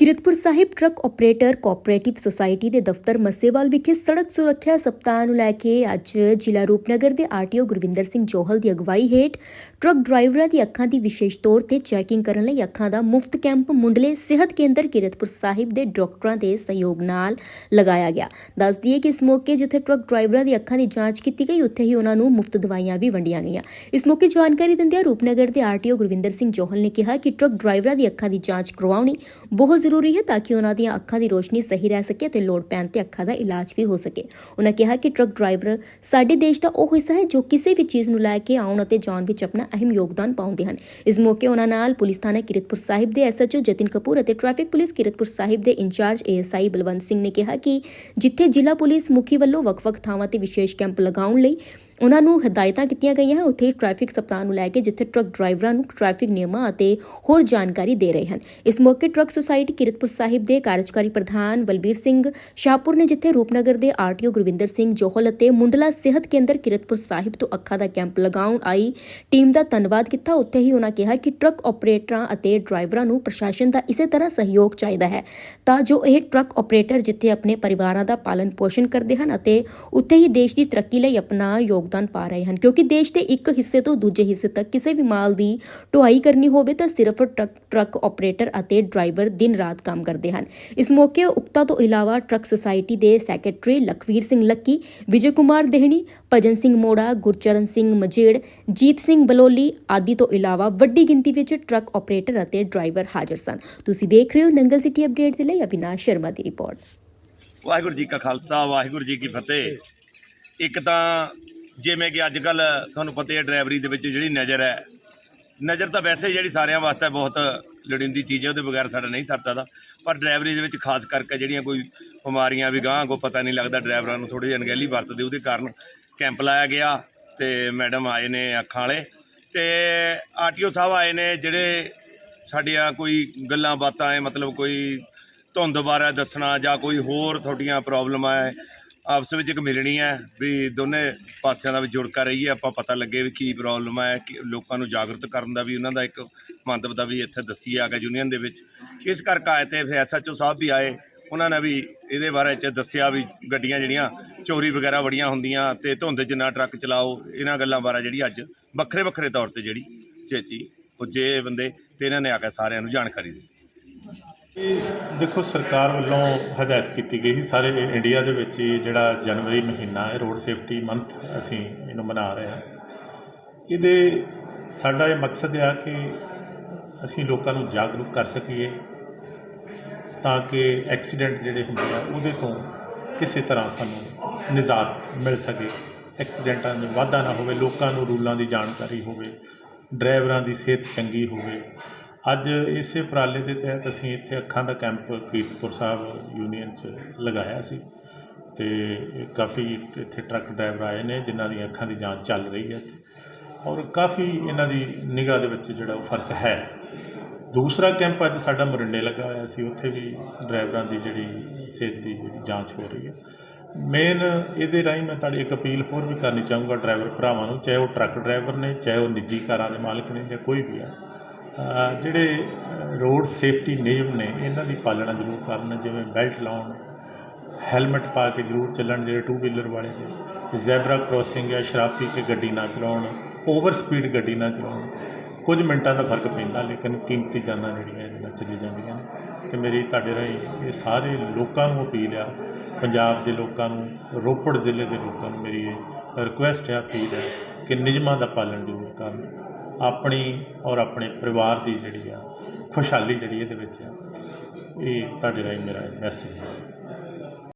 Kiratpur Sahib truck operator cooperative society ਦੇ ਦਫ਼ਤਰ ਮੱਸੇਵਾਲ ਵਿਖੇ ਸੜਕ ਸੁਰੱਖਿਆ ਸਪਤਾਹ ਨੂੰ ਲੈ ਕੇ ਅੱਜ ਜ਼ਿਲ੍ਹਾ ਰੂਪਨਗਰ ਦੇ ਆਰਟੀਓ ਗੁਰਵਿੰਦਰ ਸਿੰਘ ਜੋਹਲ ਦੀ ਅਗਵਾਈ ਹੇਠ ਟਰੱਕ ਡਰਾਈਵਰਾਂ ਦੀ ਅੱਖਾਂ ਦੀ ਵਿਸ਼ੇਸ਼ ਤੌਰ ਤੇ ਚੈਕਿੰਗ ਕਰਨ ਲਈ ਅੱਖਾਂ ਦਾ ਮੁਫਤ ਕੈਂਪ ਮੁੰਡਲੇ ਸਿਹਤ ਕੇਂਦਰ ਕਿਰਤਪੁਰ ਸਾਹਿਬ ਦੇ ਡਾਕਟਰਾਂ ਦੇ ਸਹਿਯੋਗ ਨਾਲ ਲਗਾਇਆ ਗਿਆ। ਦੱਸ ਦਈਏ ਕਿ ਇਸ ਮੌਕੇ ਜਿੱਥੇ ਟਰੱਕ ਡਰਾਈਵਰਾਂ ਦੀ ਅੱਖਾਂ ਦੀ ਜਾਂਚ ਕੀਤੀ ਗਈ, ਉੱਥੇ ਹੀ ਉਹਨਾਂ ਨੂੰ ਮੁਫਤ ਦਵਾਈਆਂ ਵੀ ਵੰਡੀਆਂ ਗਈਆਂ। ਇਸ ਮੌਕੇ ਜਾਣਕਾਰੀ ਦਿੰਦਿਆਂ ਰੂਪਨਗਰ ਦੇ ਆਰਟੀਓ ਗੁਰਵਿੰਦਰ ਸਿੰਘ ਜੋਹਲ ਨੇ ਕਿਹਾ ਕਿ ਟਰੱਕ ਡਰਾਈਵਰਾਂ ਦੀ ਅੱਖਾਂ ਦੀ ਜਾਂਚ ਕਰਵਾਉਣੀ ਬਹੁਤ ਜ਼ਰੂਰੀ ਹੈ ਤਾਂ ਕਿ ਉਹਨਾਂ ਦੀਆਂ ਅੱਖਾਂ ਦੀ ਰੋਸ਼ਨੀ ਸਹੀ ਰਹਿ ਸਕੇ ਅਤੇ ਲੋੜ ਪੈਣ ਤੇ ਅੱਖਾਂ ਦਾ ਇਲਾਜ ਵੀ ਹੋ ਸਕੇ। ਉਹਨਾਂ ਕਿਹਾ ਕਿ ਟਰੱਕ ਡਰਾਈਵਰ ਸਾਡੇ ਦੇਸ਼ ਦਾ ਉਹ ਹਿੱਸਾ ਹੈ ਜੋ ਕਿਸੇ ਵੀ ਚੀਜ਼ ਨੂੰ ਲੈ ਕੇ ਆਉਣ ਅਤੇ ਜਾਣ ਵਿੱਚ ਆਪਣਾ ਅਹਿਮ ਯੋਗਦਾਨ ਪਾਉਂਦੇ ਹਨ। ਇਸ ਮੌਕੇ ਉਹਨਾਂ ਨਾਲ ਪੁਲਿਸ ਥਾਣਾ ਕਿਰਤਪੁਰ ਸਾਹਿਬ ਦੇ ਐਸਐਚਓ ਜਤਿਨ ਕਪੂਰ ਅਤੇ ਟ੍ਰੈਫਿਕ ਪੁਲਿਸ ਕਿਰਤਪੁਰ ਸਾਹਿਬ ਦੇ ਇੰਚਾਰਜ ਏਐਸਆਈ ਬਲਵੰਤ ਸਿੰਘ ਨੇ ਕਿਹਾ ਕਿ ਜਿੱਥੇ ਜ਼ਿਲ੍ਹਾ ਪੁਲਿਸ ਮੁਖੀ ਵੱਲੋਂ ਵੱਖ-ਵੱਖ ਥਾਵਾਂ ਤੇ ਵਿਸ਼ੇਸ਼ ਕੈਂਪ ਲਗਾਉਣ ਲਈ ਉਹਨਾਂ ਨੂੰ ਹਦਾਇਤਾਂ ਕੀਤੀਆਂ ਗਈਆਂ ਹਨ ਉੱਥੇ ਹੀ ਟ੍ਰੈਫਿਕ ਸਪਤਾਹ ਨੂੰ ਲੈ ਕੇ ਜਿੱਥੇ ਟਰੱਕ ਡਰਾਈਵਰਾਂ ਨੂੰ ਟ੍ਰੈਫਿਕ ਨਿਯਮਾਂ ਅਤੇ ਹੋਰ ਜਾਣਕਾਰੀ ਦੇ ਰਹੇ ਹਨ। ਇਸ ਮੌਕੇ ਟਰੱਕ ਸੁਸਾਇਟੀ ਕਿਰਤਪੁਰ ਸਾਹਿਬ ਦੇ ਕਾਰਜਕਾਰੀ ਪ੍ਰਧਾਨ ਬਲਬੀਰ ਸਿੰਘ, ਸ਼ਾਹਪੁਰ ਨੇ ਜਿੱਥੇ ਰੂਪਨਗਰ ਦੇ ਆਰਟੀਓ ਗੁਰਵਿੰਦਰ ਸਿੰਘ ਜੋਹਲ ਅਤੇ ਮੁੰਡਲਾ ਸਿਹਤ ਕੇਂਦਰ ਕਿਰਤਪੁਰ ਸਾਹਿਬ ਤੋਂ ਅੱਖਾਂ ਦਾ ਕੈਂਪ ਲਗਾਉਣ ਆਈ ਟੀਮ ਦਾ ਧੰਨਵਾਦ ਕੀਤਾ। ਉੱਥੇ ਹੀ ਉਹਨਾਂ ਕਿਹਾ ਕਿ ਟਰੱਕ ਆਪਰੇਟਰਾਂ ਅਤੇ ਡਰਾਈਵਰਾਂ ਨੂੰ ਪ੍ਰਸ਼ਾਸਨ ਦਾ ਇਸੇ ਤਰ੍ਹਾਂ ਸਹਿਯੋਗ ਚਾਹੀਦਾ ਹੈ, ਤਾਂ ਜੋ ਇਹ ਟਰੱਕ ਆਪਰੇਟਰ ਜਿੱਥੇ ਆਪਣੇ ਪਰਿਵਾਰਾਂ ਦਾ ਪਾਲਣ ਪੋਸ਼ਣ ਕਰਦੇ ਹਨ ਅਤੇ ਉੱਥੇ ਹੀ ਦੇਸ਼ ਦੀ ਤਰੱਕੀ ਲਈ ਆਪਣਾ ਯੋਗਦਾਨ ਪਾ ਰਹੇ ਹਨ। ਕਿਉਂਕਿ ਦੇਸ਼ ਦੇ ਇੱਕ ਹਿੱਸੇ ਤੋਂ ਦੂਜੇ ਹਿੱਸੇ ਤੱਕ ਕਿਸੇ ਵੀ ਮਾਲ ਦੀ ਢੁਆਈ ਕਰਨੀ ਹੋਵੇ ਤਾਂ ਸਿਰਫ ਟਰੱਕ ਟਰੱਕ ਆਪਰੇਟਰ ਅਤੇ ਡਰਾਈਵਰ ਦਿਨ ਰਾਤ ਕੰਮ ਕਰਦੇ ਹਨ। ਇਸ ਮੌਕੇ ਉਕਤਾ ਤੋਂ ਇਲਾਵਾ ਟਰੱਕ ਸੁਸਾਇਟੀ ਦੇ ਸੈਕਟਰੀ ਲਖਵੀਰ ਸਿੰਘ ਲੱਕੀ, ਵਿਜੇ ਕੁਮਾਰ ਦੇਹਣੀ, ਭਜਨ ਸਿੰਘ ਮੋੜਾ, ਗੁਰਚਰਨ ਸਿੰਘ ਮਜੇੜ, ਜੀਤ ਸਿੰਘ ਬਲੋਲੀ ਆਦਿ ਤੋਂ ਇਲਾਵਾ ਵੱਡੀ ਗਿਣਤੀ ਵਿੱਚ ਟਰੱਕ ਆਪਰੇਟਰ ਅਤੇ ਡਰਾਈਵਰ ਹਾਜ਼ਰ ਸਨ। ਤੁਸੀਂ ਦੇਖ ਰਹੇ ਹੋ ਨੰਗਲ ਸਿਟੀ ਅਪਡੇਟ ਦੇ ਲਈ ਅਵਿਨਾਸ਼ ਸ਼ਰਮਾ ਦੀ ਰਿਪੋਰਟ। ਵਾਹਿਗੁਰੂ ਜੀ ਕਾ ਖਾਲਸਾ, ਵਾਹਿਗੁਰੂ ਜੀ ਕੀ ਫਤਿਹ। ਇੱਕ ਤਾਂ ਜਿਵੇਂ ਕਿ ਅੱਜ ਕੱਲ ਤੁਹਾਨੂੰ ਪਤਾ ਹੈ ਡਰਾਈਵਰੀ ਦੇ ਵਿੱਚ ਜਿਹੜੀ ਨਜ਼ਰ ਹੈ, ਨਜ਼ਰ ਤਾਂ ਵੈਸੇ ਜਿਹੜੀ ਸਾਰਿਆਂ ਵਾਸਤੇ ਬਹੁਤ ਲੋੜੀਂਦੀ ਚੀਜ਼ ਹੈ, ਉਹਦੇ ਬਗੈਰ ਸਾਡਾ ਨਹੀਂ ਸਰ ਸਕਦਾ। ਪਰ ਡਰਾਈਵਰੀ ਦੇ ਵਿੱਚ ਖਾਸ ਕਰਕੇ ਜਿਹੜੀਆਂ ਕੋਈ ਬਿਮਾਰੀਆਂ ਵੀ ਗਾਂਹ ਕੋ ਪਤਾ ਨਹੀਂ ਲੱਗਦਾ, ਡਰਾਈਵਰਾਂ ਨੂੰ ਥੋੜੀ ਜਿਹੀ ਅਣਗਹਿਲੀ ਵਰਤਦੇ, ਉਹਦੇ ਕਾਰਨ ਕੈਂਪ ਲਾਇਆ ਗਿਆ ਤੇ ਮੈਡਮ ਆਏ ਨੇ ਅੱਖਾਂ ਵਾਲੇ ਤੇ ਆਰਟੀਓ ਸਾਹਿਬ ਆਏ ਨੇ ਜਿਹੜੇ ਸਾਡੀਆਂ ਕੋਈ ਗੱਲਾਂ ਬਾਤਾਂ ਹੈ, ਮਤਲਬ ਕੋਈ ਧੁੰਦ ਬਾਰੇ ਦੱਸਣਾ ਜਾਂ ਕੋਈ ਹੋਰ ਤੁਹਾਡੀਆਂ ਪ੍ਰੋਬਲਮਾਂ ਹੈ ਆਪਸ ਵਿੱਚ ਇੱਕ ਮਿਲਣੀ ਹੈ ਵੀ ਦੋਨੇ ਪਾਸਿਆਂ ਦਾ ਵੀ ਜੁੜਕਾ ਰਹੀ ਹੈ ਆਪਾਂ ਪਤਾ ਲੱਗੇ ਵੀ ਕੀ ਪ੍ਰੋਬਲਮ ਹੈ, ਕਿ ਲੋਕਾਂ ਨੂੰ ਜਾਗਰੂਕ ਕਰਨ ਦਾ ਵੀ ਉਹਨਾਂ ਦਾ ਇੱਕ ਮੰਤਵ ਦਾ ਵੀ ਇੱਥੇ ਦੱਸੀ ਆ ਗਿਆ ਯੂਨੀਅਨ ਦੇ ਵਿੱਚ। ਇਸ ਕਰਕੇ ਆਏ ਤੇ ਫਿਰ ਐਸਐਚਓ ਸਾਹਿਬ ਵੀ ਆਏ, ਉਹਨਾਂ ਨੇ ਵੀ ਇਹਦੇ ਬਾਰੇ ਚ ਦੱਸਿਆ ਵੀ ਗੱਡੀਆਂ ਜਿਹੜੀਆਂ ਚੋਰੀ ਵਗੈਰਾ ਬੜੀਆਂ ਹੁੰਦੀਆਂ ਤੇ ਧੁੰਦ 'ਚ ਨਾ ਟਰੱਕ ਚਲਾਓ, ਇਹਨਾਂ ਗੱਲਾਂ ਬਾਰੇ ਜਿਹੜੀ ਅੱਜ ਵੱਖਰੇ ਵੱਖਰੇ ਤੌਰ ਤੇ ਜਿਹੜੀ ਚੇਚੀ ਪੁੱਜੇ ਬੰਦੇ ਤੇ ਇਹਨਾਂ ਨੇ ਆ ਕੇ ਸਾਰਿਆਂ ਨੂੰ ਜਾਣਕਾਰੀ ਦਿੱਤੀ। ਦੇਖੋ, ਸਰਕਾਰ ਵੱਲੋਂ ਹਦਾਇਤ ਕੀਤੀ ਗਈ ਸੀ ਸਾਰੇ ਇੰਡੀਆ ਦੇ ਵਿੱਚ ਹੀ ਜਿਹੜਾ ਜਨਵਰੀ ਮਹੀਨਾ ਹੈ ਰੋਡ ਸੇਫਟੀ ਮੰਥ ਅਸੀਂ ਇਹਨੂੰ ਮਨਾ ਰਹੇ ਹਾਂ। ਇਹਦੇ ਸਾਡਾ ਇਹ ਮਕਸਦ ਆ ਕਿ ਅਸੀਂ ਲੋਕਾਂ ਨੂੰ ਜਾਗਰੂਕ ਕਰ ਸਕੀਏ ਤਾਂ ਕਿ ਐਕਸੀਡੈਂਟ ਜਿਹੜੇ ਹੁੰਦੇ ਆ, ਉਹਦੇ ਤੋਂ ਕਿਸੇ ਤਰ੍ਹਾਂ ਸਾਨੂੰ ਨਿਜਾਤ ਮਿਲ ਸਕੇ। ਐਕਸੀਡੈਂਟਾਂ ਵਿੱਚ ਵਾਧਾ ਨਾ ਹੋਵੇ, ਲੋਕਾਂ ਨੂੰ ਰੂਲਾਂ ਦੀ ਜਾਣਕਾਰੀ ਹੋਵੇ ਡਰਾਈਵਰਾਂ ਦੀ ਸਿਹਤ ਚੰਗੀ ਹੋਵੇ। ਅੱਜ ਇਸੇ ਉਪਰਾਲੇ ਦੇ ਤਹਿਤ ਅਸੀਂ ਇੱਥੇ ਅੱਖਾਂ ਦਾ ਕੈਂਪ ਕੀਰਤਪੁਰ ਸਾਹਿਬ ਯੂਨੀਅਨ 'ਚ ਲਗਾਇਆ ਸੀ ਤੇ ਕਾਫੀ ਇੱਥੇ ਟਰੱਕ ਡਰਾਈਵਰ ਆਏ ਨੇ, ਜਿਨ੍ਹਾਂ ਦੀਆਂ ਅੱਖਾਂ ਦੀ ਜਾਂਚ ਚੱਲ ਰਹੀ ਹੈ ਇੱਥੇ। ਔਰ ਕਾਫੀ ਇਹਨਾਂ ਦੀ ਨਿਗਾਹ ਦੇ ਵਿੱਚ ਜਿਹੜਾ ਉਹ ਫ਼ਰਕ ਹੈ। ਦੂਸਰਾ ਕੈਂਪ ਅੱਜ ਸਾਡਾ ਮਰਿੰਡੇ ਲੱਗਾ ਹੋਇਆ ਸੀ, ਉੱਥੇ ਵੀ ਡਰਾਈਵਰਾਂ ਦੀ ਜਿਹੜੀ ਸਿਹਤ ਦੀ ਜਿਹੜੀ ਜਾਂਚ ਹੋ ਰਹੀ ਹੈ। ਮੇਨ ਇਹਦੇ ਰਾਹੀਂ ਮੈਂ ਤੁਹਾਡੀ ਇੱਕ ਅਪੀਲ ਹੋਰ ਵੀ ਕਰਨੀ ਚਾਹੂੰਗਾ ਡਰਾਈਵਰ ਭਰਾਵਾਂ ਨੂੰ, ਚਾਹੇ ਉਹ ਟਰੱਕ ਡਰਾਈਵਰ ਨੇ, ਚਾਹੇ ਉਹ ਨਿੱਜੀ ਕਾਰਾਂ ਦੇ ਮਾਲਕ ਨੇ ਜਾਂ ਕੋਈ ਵੀ ਹੈ। ਜਿਹੜੇ ਰੋਡ ਸੇਫਟੀ ਨਿਯਮ ਨੇ, ਇਹਨਾਂ ਦੀ ਪਾਲਣਾ ਜ਼ਰੂਰ ਕਰਨ, ਜਿਵੇਂ ਬੈਲਟ ਲਾਉਣ ਹੈਲਮਟ ਪਾ ਕੇ ਜ਼ਰੂਰ ਚੱਲਣ, ਜਿਹੜੇ ਟੂ ਵੀਲਰ ਵਾਲੇ ਨੇ। ਜ਼ੈਬਰਾ ਕ੍ਰੋਸਿੰਗ ਹੈ ਸ਼ਰਾਬ ਪੀ ਕੇ ਗੱਡੀ ਨਾ ਚਲਾਉਣ ਓਵਰ ਸਪੀਡ ਗੱਡੀ ਨਾ ਚਲਾਉਣ। ਕੁਝ ਮਿੰਟਾਂ ਦਾ ਫ਼ਰਕ ਪੈਂਦਾ, ਲੇਕਿਨ ਕੀਮਤੀ ਜਾਨਾਂ ਜਿਹੜੀਆਂ ਇਹਦੇ ਨਾਲ ਚਲੀ ਜਾਂਦੀਆਂ ਨੇ। ਤੇ ਮੇਰੀ, ਤੁਹਾਡੇ ਰਾਹੀਂ ਇਹ ਸਾਰੇ ਲੋਕਾਂ ਨੂੰ ਅਪੀਲ ਆ, ਪੰਜਾਬ ਦੇ ਲੋਕਾਂ ਨੂੰ, ਰੋਪੜ ਜ਼ਿਲ੍ਹੇ ਦੇ ਲੋਕਾਂ ਨੂੰ ਮੇਰੀ ਇਹ ਰਿਕੁਐਸਟ ਹੈ ਅਪੀਲ ਹੈ ਕਿ ਨਿਯਮਾਂ ਦਾ ਪਾਲਣ ਜ਼ਰੂਰ ਕਰਨ। ਆਪਣੀ ਔਰ ਆਪਣੇ ਪਰਿਵਾਰ ਦੀ ਜਿਹੜੀ ਆ, ਖੁਸ਼ਹਾਲੀ ਜਿਹੜੀ ਇਹਦੇ ਵਿੱਚ ਆ, ਇਹ ਤੁਹਾਡੇ ਰਾਹੀਂ ਮੇਰਾ ਮੈਸੇਜ ਹੈ।